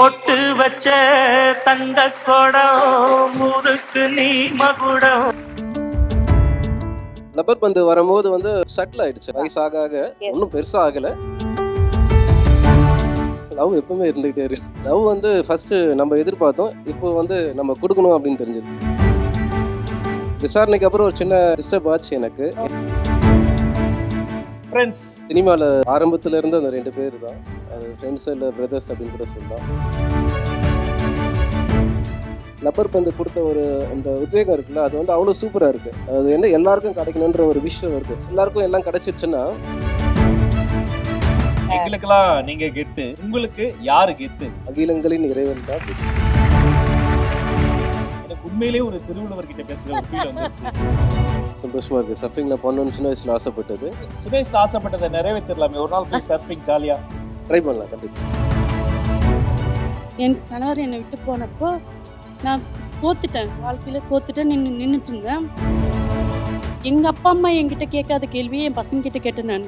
பொட்டு வச்ச தங்க குடம் ஊருக்கு நீ மகுடம் ரப்பர் பந்து வரும்போது வந்து செட்டில் ஆயிடுச்சு. வயசு ஆக ஆக. ஒன்றும் பெருசா ஆகல. லவ் எப்பவுமே இருந்துகிட்டே இருக்கு. லவ் வந்து ஃபர்ஸ்ட் நம்ம எதிர்பார்த்தோம் இப்போ வந்து நம்ம கொடுக்கணும் அப்படின்னு தெரிஞ்சது. விசாரணைக்கு அப்புறம் ஒரு சின்ன டிஸ்டர்ப் ஆச்சு எனக்கு. ஃப்ரெண்ட்ஸ் சினிமாவில் ஆரம்பத்துல இருந்து அந்த ரெண்டு பேர் தான். அது ஃப்ரெண்ட்ஸ் இல்லை பிரதர்ஸ் அப்படின்னு கூட சொல்லலாம். லப்பர் பந்து கொடுத்த ஒரு அந்த உத்வேகம் இருக்குல்ல அது வந்து அவ்வளோ சூப்பராக இருக்கு. அது என்ன எல்லாருக்கும் கிடைக்கணுன்ற ஒரு விஷயம் வருது. எல்லாருக்கும் எல்லாம் கிடைச்சிருச்சுன்னா? எங்களுக்கெல்லாம் நீங்க கெத்து. உங்களுக்கு யாரு கெத்து? அகிலங்களின் இறைவன் தான். எனக்கு உண்மையிலேயே ஒரு திருவள்ளுவர் கிட்ட பேசுற ஒரு ஃபீல் வந்துருச்சு. சந்தோஷமா இருக்கு சர்ஃபிங்கில் பண்ணணும்னு சின்ன வயசுல ஆசைப்பட்டது. சுரேஷ் ஆசைப்பட்டதை. நிறைவேற்றிடலாமே ஒரு நாள் போய் சர்ஃபிங் ஜாலியா ட்ரை பண்ணலாம் கண்டிப்பாக என் கணவர் என்னை விட்டு போனப்போ நான் தோத்துட்டேன். வாழ்க்கையில் தோத்துட்டேன். நின்று நின்றுட்டு இருந்தேன். எங்கள் அப்பா அம்மா என்கிட்ட கேட்காத கேள்வியை என் பசங்க கிட்ட கேட்டேன் நான்.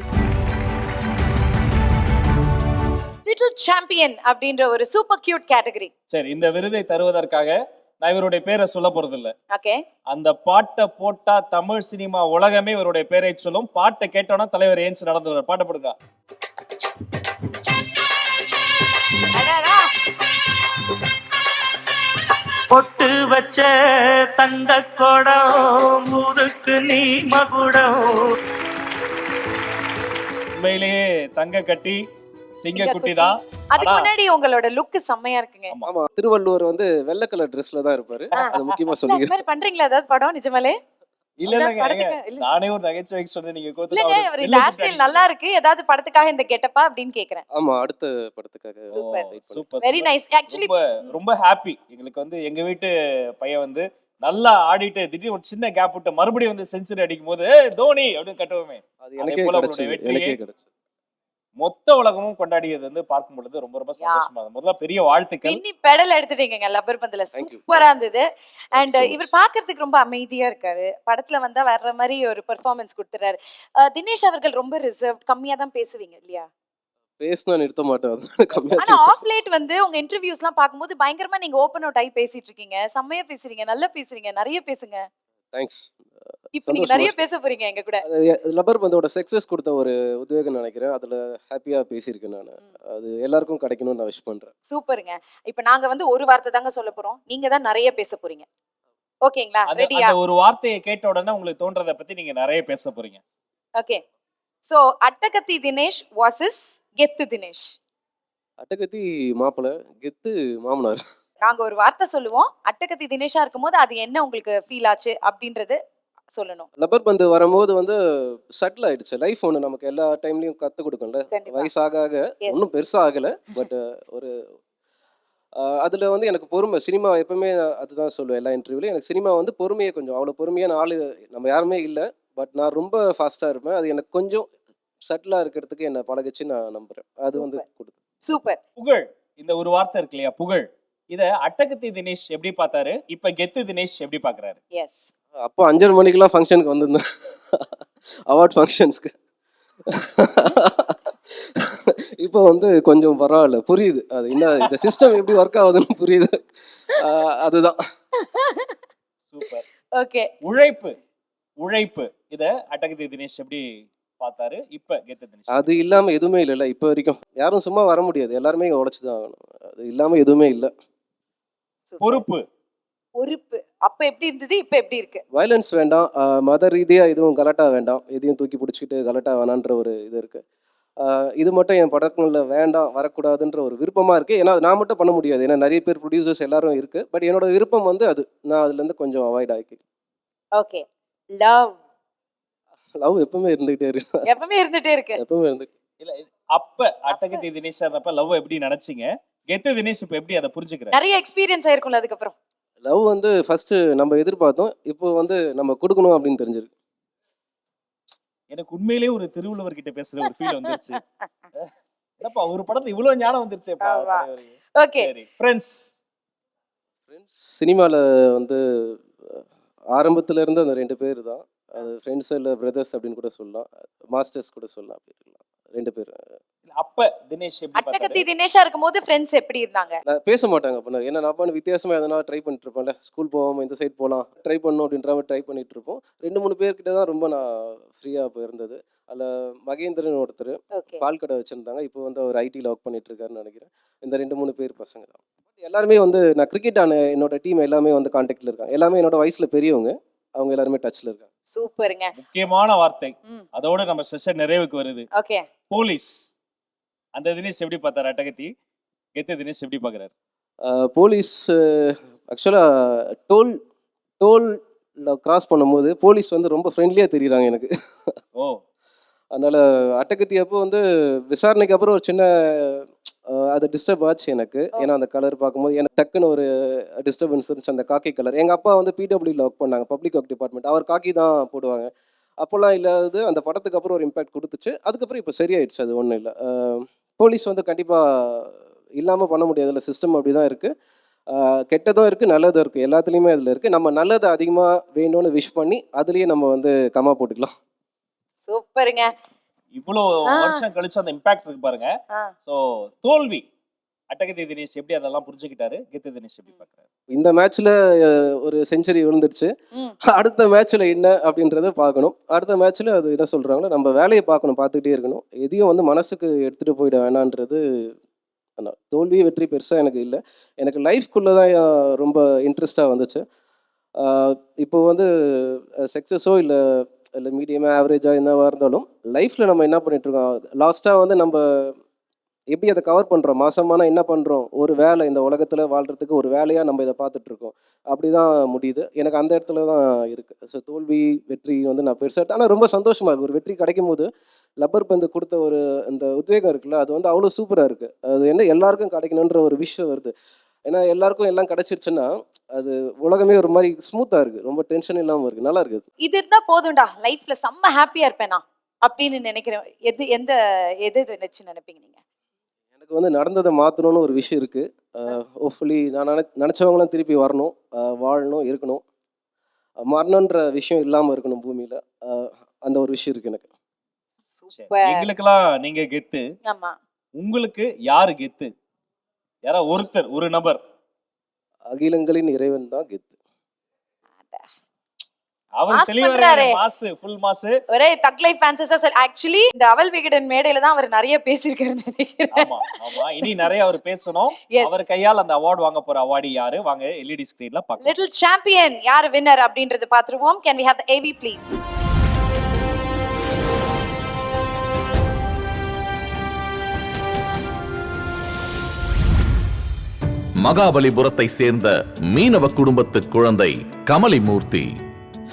லிட்டில் சாம்பியன் அப்படின்ற ஒரு சூப்பர் கியூட் கேட்டகரி சரி இந்த விருதை தருவதற்காக நான் இவருடைய பேரை சொல்ல போறது இல்ல ஓகே அந்த பாட்டை போட்டா தமிழ் சினிமா உலகமே இவருடைய பேரை சொல்லும். பாட்டை கேட்டோன்னா தலைவர் ஏஞ்சி நடந்து வர பாட்டை போடுங்க. பொட்டு வச்ச தங்க குடம் ஊருக்கு நீ மகுடம். உண்மையிலேயே தங்க கட்டி சிங்க குட்டி தான். அதுக்கு முன்னாடி உங்களோட லுக் செம்மையா இருக்குங்க. ஆமா. திருவள்ளுவர் வந்து வெள்ளை கலர் ட்ரெஸ்ல தான் இருப்பாரு. அது முக்கியமா இல்ல, இந்த மாதிரி பண்றீங்களா? ஏதாவது படம் நிஜமாலே? இல்ல இல்லங்க. நானே ஒரு நகைச்சுவைக்கு சொன்னேன் நீங்க கோத்து நல்லா இருக்கு. ஏதாவது படத்துக்காக இந்த கெட்டப்பா அப்படின்னு கேக்குறேன். ஆமா அடுத்த படத்துக்காக பண்ணேன். சூப்பர். வெரி நைஸ் ஆக்சுவலி ரொம்ப ஹாப்பி எங்களுக்கு வந்து எங்க வீட்டு பையன் வந்து நல்லா ஆடிட்டு திடீர்னு ஒரு சின்ன கேப் விட்டு மறுபடியும் வந்து செஞ்சுரி அடிக்கும் போது "ஏய், தோனி அப்படின்னு கட்டுவோமே. அது எனக்கே மொத்த உலகமும் கொண்டாடியது வந்து பார்க்கும் பொழுது ரொம்ப ரொம்ப சந்தோஷமா இருந்தது. முதல்ல பெரிய வாழ்த்துக்கள். பின்னி பெடல் எடுத்துட்டீங்க லப்பர் பந்துல. சூப்பரா இருந்தது. அண்ட். இவர் பாக்குறதுக்கு ரொம்ப அமைதியா இருக்காரு. படத்துல வந்தா வர்ற மாதிரி ஒரு பெர்ஃபார்மன்ஸ் கொடுத்துறாரு. தினேஷ் அவர்கள் ரொம்ப ரிசர்வ் கம்மியா தான் பேசுவீங்க இல்லையா? பேசினா நிறுத்த மாட்டேன். அதனால கம்மியா ஆனா. ஆஃப் லேட் வந்து உங்க இன்டர்வியூஸ் எல்லாம் பார்க்கும்போது பயங்கரமா நீங்க ஓப்பன் அவுட் ஆகி பேசிட்டு இருக்கீங்க. செம்மையா பேசுறீங்க நல்லா பேசுறீங்க நிறைய பேசுங்க. தேங்க்ஸ் இப்போ நீங்க நிறைய பேச போறீங்க எங்க கூட. லப்பர் பந்தோட சக்ஸஸ் கொடுத்த ஒரு உத்வேகம் நினைக்கிறேன். அதுல ஹாப்பியா பேசியிருக்கேன் நான். அது எல்லாருக்கும் கிடைக்கணும்னு நான் விஷ் பண்றேன். சூப்பருங்க. இப்போ நாங்க வந்து ஒரு வார்த்தை தாங்க சொல்ல போறோம். நீங்க தான் நிறைய பேச போறீங்க. ஓகேங்களா? அந்த ரெடியா ஒரு வார்த்தையை கேட்ட உடனே உங்களுக்கு தோன்றதை பத்தி நீங்க நிறைய பேச போறீங்க. Okay. So Attakathi Dinesh versus Gethu Dinesh. Attakathi மாப்பிள்ளை கெத்து மாமனார். நாங்க ஒரு வார்த்தை சொல்லுவோம். அட்டகத்தி தினேஷா இருக்கும்போது அது என்ன உங்களுக்கு ஃபீல் ஆச்சு அப்படின்றது சொல்லணும். லப்பர் பந்து வரும்போது வந்து செட்டில் ஆயிடுச்சு. லைஃப் ஒன்று நமக்கு எல்லா டைம்லயும் கற்றுக் கொடுக்கும்ல. கண்டிப்பா. வயசு ஆக Yes. ஒன்றும் பெருசா ஆகல. பட் ஒரு அதுல வந்து எனக்கு பொறுமை சினிமா எப்பவுமே நான் அதுதான் சொல்லுவேன் எல்லா இன்டர்வியூலையும் எனக்கு சினிமா வந்து பொறுமையை கொஞ்சம் அவ்வளோ பொறுமையான ஆள் நம்ம யாருமே இல்லை. பட் நான் ரொம்ப ஃபாஸ்ட்டாக இருப்பேன். அது எனக்கு கொஞ்சம் செட்டிலாக இருக்கிறதுக்கு என்னை பழகுச்சு நான் நம்புறேன். அது வந்து. கொடுத்து சூப்பர். புகழ். இந்த ஒரு வார்த்தை இருக்கு இல்லையா? புகழ். இத அட்டகத்தி தினேஷ் எப்படி பார்த்தாரு? இப்ப கெத்து தினேஷ் எப்படி பாக்குறாரு எஸ் அப்போ அஞ்சரை மணிக்கெல்லாம் ஃபங்க்ஷனுக்கு வந்திருந்தேன். அவார்ட் ஃபங்க்ஷன்ஸ்க்கு இப்போ வந்து கொஞ்சம் பரவாயில்ல. புரியுது. அது என்ன இந்த சிஸ்டம் எப்படி ஒர்க் ஆகுதுன்னு புரியுது. அதுதான். சூப்பர். ஓகே உழைப்பு. உழைப்பு. இத அட்டகத்தி தினேஷ் எப்படி பார்த்தாரு? இப்ப கெத்து தினேஷ். அது இல்லாமல் எதுவுமே இல்லைல்ல இப்போ வரைக்கும். யாரும் சும்மா வர முடியாது. எல்லாருமே இங்கே உழைச்சி தான் ஆகணும். அது இல்லாமல் எதுவுமே இல்லை. பொறுப்பு. பொறுப்பு. அப்ப எப்படி இருந்தது? இப்ப எப்படி இருக்கு? வயலன்ஸ் வேண்டாம். மத ரீதியாக எதுவும் கலட்டா வேண்டாம். எதையும் தூக்கி பிடிச்சிக்கிட்டு கலட்டா வேணான்ற ஒரு இது இருக்கு. இது மட்டும் என் படங்களில் வேண்டாம் வரக்கூடாதுன்ற ஒரு விருப்பமாக இருக்குது ஏன்னா அது நான் மட்டும் பண்ண முடியாது. ஏன்னா நிறைய பேர் ப்ரொடியூசர்ஸ் எல்லாரும் இருக்குது பட் என்னோட விருப்பம் வந்து அது. நான் அதுலேருந்து கொஞ்சம் அவாய்ட் ஆக்கி ஓகே லவ் லவ் எப்பவுமே இருந்துகிட்டே இருக்கு. எப்பவுமே இருந்துட்டே இருக்கு. எப்பவுமே இருந்து இல்ல அப்ப அட்டகத்தி தினேஷ் இருந்தப்ப லவ் எப்படி நினைச்சீங்க? கெத்து தினேஷ் இப்ப எப்படி அதை புரிஞ்சுக்கிறாரு? நிறைய எக்ஸ்பீரியன்ஸ் ஆயிருக்கும்ல அதுக்கப்புறம். லவ் வந்து ஃபர்ஸ்ட் நம்ம எதிர்பார்த்தோம் இப்போ வந்து நம்ம கொடுக்கணும் அப்படின்னு தெரிஞ்சிருக்கு. எனக்கு உண்மையிலேயே ஒரு திருவள்ளுவர் கிட்ட பேசுற ஒரு ஃபீல் வந்துருச்சு. என்னப்பா ஒரு படத்துல இவ்வளவு ஞானம். தலைவருக்கு. ஓகே. ஃப்ரெண்ட்ஸ் ஃப்ரெண்ட்ஸ் சினிமாவில் வந்து ஆரம்பத்துல இருந்து அந்த ரெண்டு பேர் தான். அது ஃப்ரெண்ட்ஸ் இல்லை பிரதர்ஸ் அப்படின்னு கூட சொல்லலாம். மாஸ்டர்ஸ் கூட சொல்லலாம் அப்படி ரெண்டு பேர். அப்ப தினேஷ் எப்படி அட்டகத்தி? தினேஷா இருக்கும்போது ஃப்ரெண்ட்ஸ் எப்படி இருந்தாங்க? நான் பேச மாட்டாங்க பண்ணார் ஏன்னா நான் பண்ண வித்தியாசமாக எதனா ட்ரை பண்ணிட்டு இருப்பேன்ல ஸ்கூல் போகாமல் இந்த சைட் போகலாம் ட்ரை பண்ணணும் அப்படின்ற மாதிரி ட்ரை பண்ணிட்டு இருப்போம் ரெண்டு மூணு பேர்கிட்ட தான் ரொம்ப நான் ஃப்ரீயாக போயிருந்தது. அதில் மகேந்திரன் ஒருத்தர் பால் கடை வச்சுருந்தாங்க. இப்போ வந்து அவர் ஐடியில் ஒர்க் பண்ணிட்டு இருக்காருன்னு நினைக்கிறேன். இந்த ரெண்டு மூணு பேர் பசங்க தான். எல்லாருமே வந்து நான் கிரிக்கெட் ஆன என்னோட டீம் எல்லாமே வந்து காண்டாக்டில் இருக்காங்க. எல்லாமே என்னோட வயசில் பெரியவங்க. அவங்க எல்லாருமே டச்சில் இருக்காங்க. சூப்பருங்க முக்கியமான வார்த்தை. அதோட நம்ம செஷன் நிறைவுக்கு வருது. ஓகே போலீஸ் அந்த தினேஷ் எப்படி பார்த்தாரு? அட்டகத்தி? கெத்து தினேஷ் எப்படி பாக்குறாரு ஆஹ் போலீஸ் ஆக்சுவலாக டோல் டோலில் கிராஸ் பண்ணும்போது போலீஸ் வந்து ரொம்ப ஃப்ரெண்ட்லியாக தெரியுறாங்க எனக்கு. ஓ. அதனால் அட்டகத்தி அப்போ வந்து விசாரணைக்கு அப்புறம் ஒரு சின்ன அது டிஸ்டர்ப் ஆச்சு எனக்கு. ஏன்னா அந்த கலர் பார்க்கும்போது எனக்கு டக்குன்னு ஒரு டிஸ்டர்பன்ஸ் இருந்துச்சு அந்த காக்கி கலர் எங்கள் அப்பா வந்து பிடபிள்யூல ஒர்க் பண்ணாங்க பப்ளிக் ஒர்க் டிபார்ட்மெண்ட் அவர் காக்கி தான் போடுவாங்க. அப்போல்லாம் இல்லாதது அந்த படத்துக்கு அப்புறம் ஒரு இம்பாக்ட் கொடுத்துச்சு. அதுக்கப்புறம் இப்போ சரியாயிடுச்சு அது ஒன்றும் இல்லை. போலீஸ் வந்து கண்டிப்பாக இல்லாமல் பண்ண முடியாதுல்ல. சிஸ்டம் அப்படி தான் இருக்குது கெட்டதும் இருக்குது நல்லதும் இருக்குது எல்லாத்துலேயுமே அதில் இருக்குது நம்ம நல்லதை அதிகமாக வேணும்னு விஷ் பண்ணி அதுலேயே நம்ம வந்து கமா போட்டுக்கலாம். சூப்பருங்க. இவ்வளவு ஆ. வருஷம் கழிச்சு அந்த இம்பாக்ட் இருக்கு பாருங்க. சோ தோல்வி. அட்டகத்தி தினேஷ் எப்படி அதெல்லாம் புரிஞ்சுக்கிட்டாரு? கெத்து தினேஷ் எப்படி பாக்குறாரு? இந்த மேட்ச்சில் ஒரு செஞ்சுரி விழுந்துருச்சு. அடுத்த மேட்ச்சில் என்ன அப்படின்றத பார்க்கணும். அடுத்த மேட்ச்சில் அது என்ன சொல்கிறாங்களோ நம்ம வேலையை பார்க்கணும் பார்த்துக்கிட்டே இருக்கணும். எதையும் வந்து மனசுக்கு எடுத்துகிட்டு போயிட வேணான்றது தோல்வி வெற்றி பெருசாக எனக்கு இல்லை. எனக்கு லைஃப்குள்ளே தான் ரொம்ப இன்ட்ரெஸ்டாக வந்துச்சு. இப்போ வந்து சக்ஸஸோ இல்லை இல்லை மீடியமாக ஆவரேஜாக என்னவாக இருந்தாலும் லைஃப்பில் நம்ம என்ன பண்ணிகிட்ருக்கோம் லாஸ்ட்டாக வந்து நம்ம எப்படி அதை கவர் பண்ணுறோம் மாசமான என்ன பண்ணுறோம் ஒரு வேலை இந்த உலகத்தில் வாழ்கிறதுக்கு ஒரு வேலையாக நம்ம இதை பார்த்துட்ருக்கோம் அப்படி தான் முடியுது. எனக்கு அந்த இடத்துல தான் இருக்குது ஸோ தோல்வி வெற்றி வந்து நான் பெருசாக ஆனால் ரொம்ப சந்தோஷமாக இருக்குது ஒரு வெற்றி கிடைக்கும் போது லப்பர் பந்து கொடுத்த ஒரு அந்த உத்வேகம் இருக்குல்ல அது வந்து அவ்வளோ சூப்பராக இருக்குது அது என்ன எல்லாருக்கும் கிடைக்கணுன்ற ஒரு விஷயம் வருது. ஏன்னா எல்லாருக்கும் எல்லாம் கிடைச்சிருச்சுன்னா அது உலகமே ஒரு மாதிரி ஸ்மூத்தாக இருக்குது ரொம்ப டென்ஷன் இல்லாமல் இருக்குது நல்லா இருக்குது இது இருந்தால் போதும்டா. லைஃப்பில் செம்ம ஹாப்பியாக இருப்பேனா அப்படின்னு நினைக்கிறேன். எது எந்த எது இது நினைச்சு நினைப்பீங்க நீங்கள் எனக்கு வந்து நடந்ததை மாற்றணும்னு ஒரு விஷயம் இருக்குது ஹோப்ஃபுல்லி நான் நினை நினச்சவங்களாம் திருப்பி வரணும். அஹ் வாழணும் இருக்கணும். மரணன்ற விஷயம் இல்லாமல் இருக்கணும் பூமியில். அந்த ஒரு விஷயம் இருக்குது எனக்கு. எங்களுக்கெல்லாம் நீங்க கெத்து. ஆமா. உங்களுக்கு யாரு கெத்து? யாரா ஒருத்தர் ஒரு நபர்? அகிலங்களின் இறைவன் தான் கெத்து. அவர் தெளிவாரு. மாசு ஃபுல் மாசு. ஒரே தக்லை ஆக்சுவலி இந்த அவல் விகடன் மேடையில தான் அவர் நிறைய பேசியிருக்காருன்னு நினைக்கிறேன். ஆமா ஆமா. இனி நிறைய அவர் பேசணும். அவர் கையால் அந்த அவார்டு வாங்க போற அவார்டு யாரு? வாங்க எல்இடி ஸ்கிரீன்ல லிட்டில் சாம்பியன் யார் வின்னர் அப்படின்றது பார்த்துருவோம். Can we have AV please மகாபலிபுரத்தை சேர்ந்த மீனவ குடும்பத்து குழந்தை கமலிமூர்த்தி.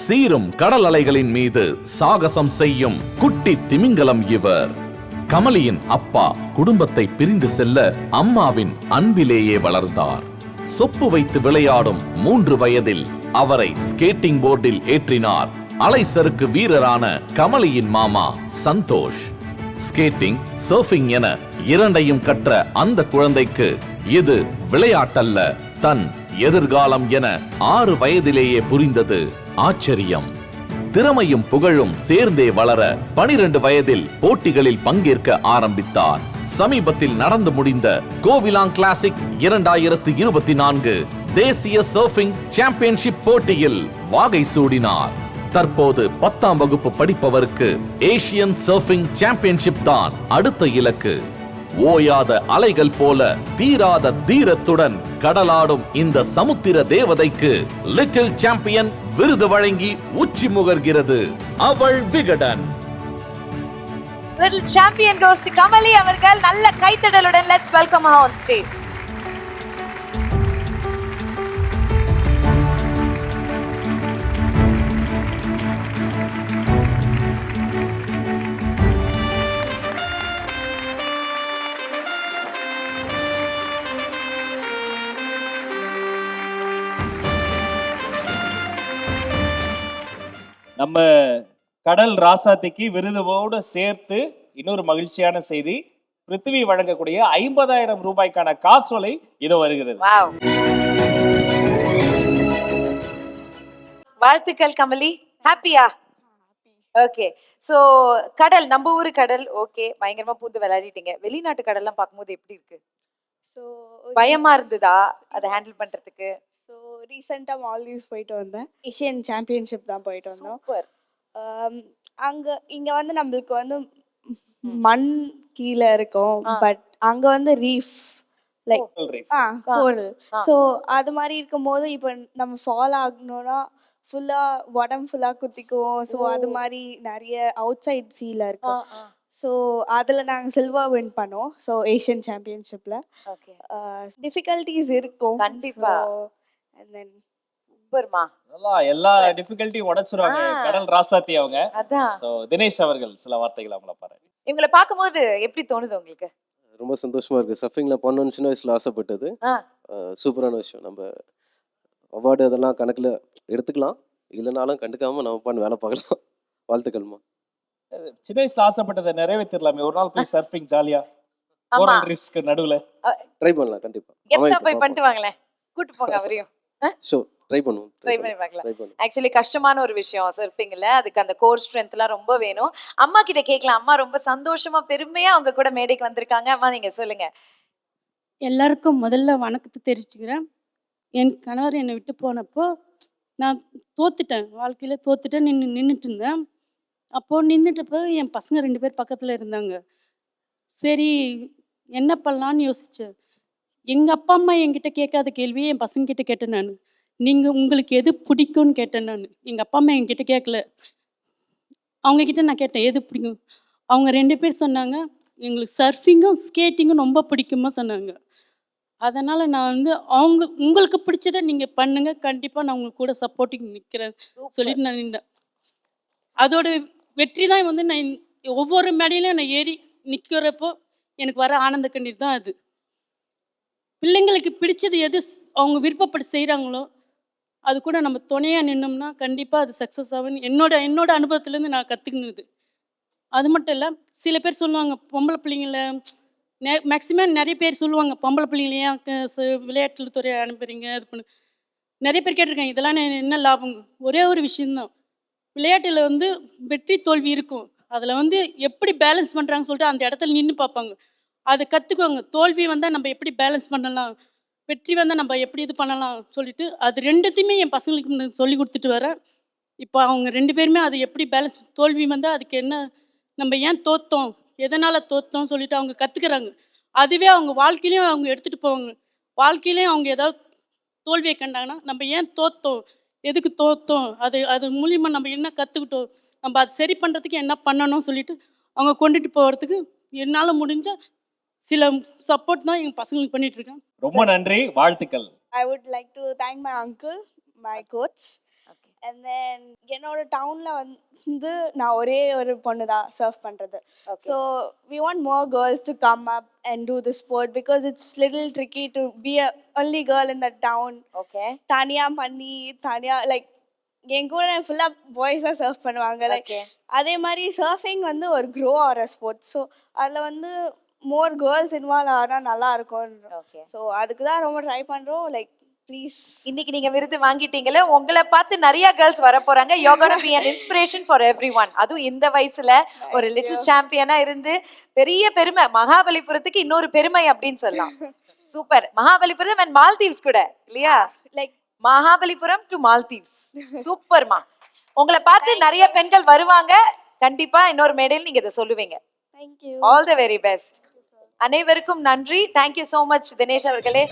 சீரும் கடல் அலைகளின் மீது சாகசம் செய்யும் குட்டி திமிங்கலம் இவர். கமலியின் அப்பா குடும்பத்தை பிரிந்து செல்ல அம்மாவின் அன்பிலேயே வளர்ந்தார். சொப்பு வைத்து விளையாடும் மூன்று வயதில் அவரை ஸ்கேட்டிங் போர்டில் ஏற்றினார். அலைசறுக்கு வீரரான கமலியின் மாமா சந்தோஷ். ஸ்கேட்டிங் சர்ஃபிங் என இரண்டையும் கற்ற அந்த குழந்தைக்கு இது விளையாட்டல்ல. தன் எதிர்காலம் என ஆறு வயதிலேயே புரிந்தது. ஆச்சரியம். திறமையும் புகழும் சேர்ந்தே வளர பனிரெண்டு வயதில் போட்டிகளில் பங்கேற்க ஆரம்பித்தார். சமீபத்தில் நடந்து முடிந்த கோவிலாங் கிளாசிக் இரண்டாயிரத்து இருபத்தி நான்கு தேசிய சர்ஃபிங் சாம்பியன்ஷிப் போட்டியில் வாகை சூடினார். தற்போது பத்தாம் வகுப்பு படிப்பவருக்கு ஏசியன் சர்ஃபிங் சாம்பியன்ஷிப் தான் அடுத்த இலக்கு. ஓயாத அலைகள் போல தீராத தீரத்துடன் கடலாடும் இந்த சமுத்திர தேவதைக்கு லிட்டில் சாம்பியன் விருது வழங்கி உச்சி முகர்கிறது. Aval Vikatan. Little champion goes Kamali அவர்கள் நல்ல கைத்தடலுடன் லெட்ஸ் வெல்கம் ஆன் ஸ்டேஜ் நம்ம கடல் ராசாத்திக்கு விருதுவோடு சேர்த்து இன்னொரு மகிழ்ச்சியான செய்தி. பிருத்திவி வழங்கக்கூடிய ஐம்பதாயிரம் ரூபாய்க்கான காசோலை இது வருகிறது. வாவ். வாழ்த்துக்கள் கமலி. ஹாப்பியா ஓகே சோ கடல் நம்ம ஊரு கடல். ஓகே பயங்கரமா பூந்து விளையாடிட்டீங்க. வெளிநாட்டு கடல்லாம் பார்க்கும்போது எப்படி இருக்கு? ஸோ பயமா இருந்ததா? அதை ஹேண்டில் பண்றதுக்கு? ஸோ ரீசெண்டாக மால்தீவ்ஸ் போயிட்டு வந்தேன். ஏஷியன் சாம்பியன்ஷிப் தான் போயிட்டு வந்தோம். சூப்பர். அங்கே இங்கே வந்து நம்மளுக்கு வந்து மண் கீழே இருக்கும். பட் அங்கே வந்து reef like a coral. So அது மாதிரி இருக்கும்போது இப்போ நம்ம ஃபால் ஆகணும்னா ஃபுல்லாக உடம்பு ஃபுல்லாக குத்திக்குவோம். ஸோ அது. மாதிரி நிறைய அவுட் சைட் சீல இருக்கும். ஸோ அதில் நாங்கள் சில்வர் வின் பண்ணோம். ஸோ ஏஷியன் சாம்பியன்ஷிப்பில் ஓகே டிஃபிகல்ட்டிஸ் இருக்கும். கண்டிப்பா. அண்ட் தென் சூப்பர்மா. நல்லா எல்லா டிஃபிகல்ட்டியும் உடைச்சிருவாங்க. கடல் ராசாத்தி அவங்க. அதான் சோ தினேஷ் அவர்கள் சில வார்த்தைகள் அவங்கள பாருங்க. இவங்களை பார்க்கும்போது எப்படி தோணுது உங்களுக்கு? ரொம்ப சந்தோஷமா இருக்கு. சர்ஃபிங்கில் பண்ணணும்னு சின்ன வயசுல ஆசைப்பட்டது. சூப்பரான விஷயம். நம்ம அவார்டு அதெல்லாம் கணக்கில் எடுத்துக்கலாம். இல்லைனாலும் கண்டுக்காம நம்ம பண்ண வேலை பார்க்கலாம். வாழ்த்துக்கள்மா. சின்ன வயசுல ஆசைப்பட்டதை நிறைவேற்றிடலாமே ஒரு நாள் போய் சர்ஃபிங் ஜாலியா கோரல் ரீஃப்ஸ்க்கு நடுவுல. ட்ரை பண்ணலாம். கண்டிப்பா. போய் பண்ணிட்டு வாங்களேன். கூட்டு போங்க அவரையும். ஷோ ட்ரை பண்ணுவோம் ட்ரை பண்ணி பார்க்கலாம். ஆக்சுவலி கஷ்டமான ஒரு விஷயம் சர்ஃபிங்ல அதுக்கு அந்த கோர் ஸ்ட்ரென்த்லாம் ரொம்ப வேணும். அம்மா கிட்ட கேட்கலாம். அம்மா ரொம்ப சந்தோஷமா பெருமையா அவங்க கூட மேடைக்கு வந்திருக்காங்க. அம்மா நீங்க சொல்லுங்க. எல்லாருக்கும் முதல்ல வணக்கத்தை தெரிவிச்சுக்கிறேன். என் கணவர் என்னை விட்டு போனப்போ நான் தோத்துட்டேன். வாழ்க்கையில் தோத்துட்டேன் நின்று நின்றுட்டு இருந்தேன் அப்போது நின்றுட்டப்போ என் பசங்க ரெண்டு பேர் பக்கத்தில் இருந்தாங்க. சரி என்ன பண்ணலான்னு யோசித்தேன் எங்கள் அப்பா அம்மா என்கிட்ட கேட்காத கேள்வியை என் பசங்கக்கிட்ட கேட்டேன் நான். நீங்கள் உங்களுக்கு எது பிடிக்கும்னு கேட்டேன் நான். எங்கள் அப்பா அம்மா என்கிட்ட கேட்கல. அவங்கக்கிட்ட நான் கேட்டேன் எது பிடிக்கும்? அவங்க ரெண்டு பேர் சொன்னாங்க எங்களுக்கு சர்ஃபிங்கும் ஸ்கேட்டிங்கும் ரொம்ப பிடிக்குமா சொன்னாங்க. அதனால் நான் வந்து அவங்க உங்களுக்கு பிடிச்சதை நீங்கள் பண்ணுங்க. கண்டிப்பாக நான் உங்களுக்கு கூட சப்போர்ட்டிங் நிற்கிறேன் சொல்லிட்டு நான் நின்றேன் அதோட வெற்றி தான் வந்து நான் ஒவ்வொரு மேடையிலும் நான் ஏறி நிற்கிறப்போ எனக்கு வர ஆனந்த கண்ணீர் தான் அது. பிள்ளைங்களுக்கு பிடிச்சது எது அவங்க விருப்பப்பட்டு செய்கிறாங்களோ அது கூட நம்ம துணையாக நின்னோம்னா கண்டிப்பாக அது சக்ஸஸ் ஆகும் என்னோட என்னோட அனுபவத்துலேருந்து நான் கற்றுக்கினது அது மட்டும் இல்லை சில பேர் சொல்லுவாங்க பொம்பளை பிள்ளைங்கள மேக்ஸிமம் நிறைய பேர் சொல்லுவாங்க பொம்பளை பிள்ளைங்கள ஏன் விளையாட்டு துறை அனுப்புறீங்க அது பண்ணு நிறைய பேர் கேட்டிருக்காங்க இதெல்லாம் என்ன- லாபம்? ஒரே ஒரு விஷயம்தான். விளையாட்டில் வந்து வெற்றி தோல்வி இருக்கும். அதில் வந்து எப்படி பேலன்ஸ் பண்ணுறாங்கன்னு சொல்லிட்டு அந்த இடத்துல நின்று பார்ப்பாங்க. அதை கற்றுக்குவாங்க தோல்வி வந்தால் நம்ம எப்படி பேலன்ஸ் பண்ணலாம்? வெற்றி வந்தால் நம்ம எப்படி இது பண்ணலாம் சொல்லிட்டு அது ரெண்டுத்தையுமே என் பசங்களுக்கு நான் சொல்லி கொடுத்துட்டு வரேன். இப்போ அவங்க ரெண்டு பேருமே அது எப்படி பேலன்ஸ் தோல்வி வந்தால் அதுக்கு என்ன நம்ம ஏன் தோத்தோம்? எதனால் தோத்தோம் சொல்லிட்டு அவங்க கற்றுக்குறாங்க அதுவே அவங்க வாழ்க்கையிலையும் அவங்க எடுத்துகிட்டு போவாங்க. வாழ்க்கையிலையும் அவங்க ஏதாவது தோல்வியை கண்டாங்கன்னா நம்ம ஏன் தோத்தோம்? எதுக்கு தோத்தோம்? அது அது மூலியமாக நம்ம என்ன கற்றுக்கிட்டோம் நம்ம அது சரி பண்ணுறதுக்கு என்ன பண்ணணும் சொல்லிட்டு அவங்க கொண்டுட்டு போகிறதுக்கு என்னால் முடிஞ்சால் சில சப்போர்ட் தான் எங்கள் பசங்களுக்கு பண்ணிட்டு இருக்கேன் ரொம்ப நன்றி. வாழ்த்துக்கள். I would like to thank my uncle, my coach. Okay. And then என்னோட டவுனில் வந்து நான் ஒரே ஒரு பொண்ணு தான் சர்வ் பண்ணுறது. So we want more girls to come up and do the sport because it's little tricky to be a only girl in the town okay தனியாக பண்ணி தனியாக லைக் என் கூட ஃபுல்லாக பாய்ஸாக சர்வ் பண்ணுவாங்க. லைக் அதே மாதிரி சர்ஃபிங் வந்து ஒரு க்ரோ ஆகிற ஸ்போர்ட் ஸோ அதில் வந்து மோர் கேர்ள்ஸ் இன்வால்வ் ஆனால் நல்லா இருக்கும் ஸோ அதுக்கு தான் ரொம்ப ட்ரை பண்ணுறோம் லைக் ப்ளீஸ் இன்னைக்கு நீங்க விருது வாங்கிட்டீங்கல்ல உங்களை பார்த்து நிறைய கேர்ள்ஸ் வர போறாங்க Yoga be an inspiration for everyone அதுவும் இந்த வயசுல ஒரு லிட்டில் சாம்பியனா இருந்து பெரிய பெருமை மகாபலிபுரத்துக்கு இன்னொரு பெருமை அப்படின்னு சொல்லலாம். சூப்பர் மகாபலிபுரம் அண்ட் மால்தீவ்ஸ் கூட இல்லையா? லைக் மகாபலிபுரம் டு மால்தீவ்ஸ் சூப்பர்மா உங்களை பார்த்து நிறைய பெண்கள் வருவாங்க. கண்டிப்பா இன்னொரு மேடையில் நீங்க இதை சொல்லுவீங்க. Thank you all the very best அனைவருக்கும் நன்றி. தேங்க்யூ ஸோ மச் தினேஷ் அவர்களே.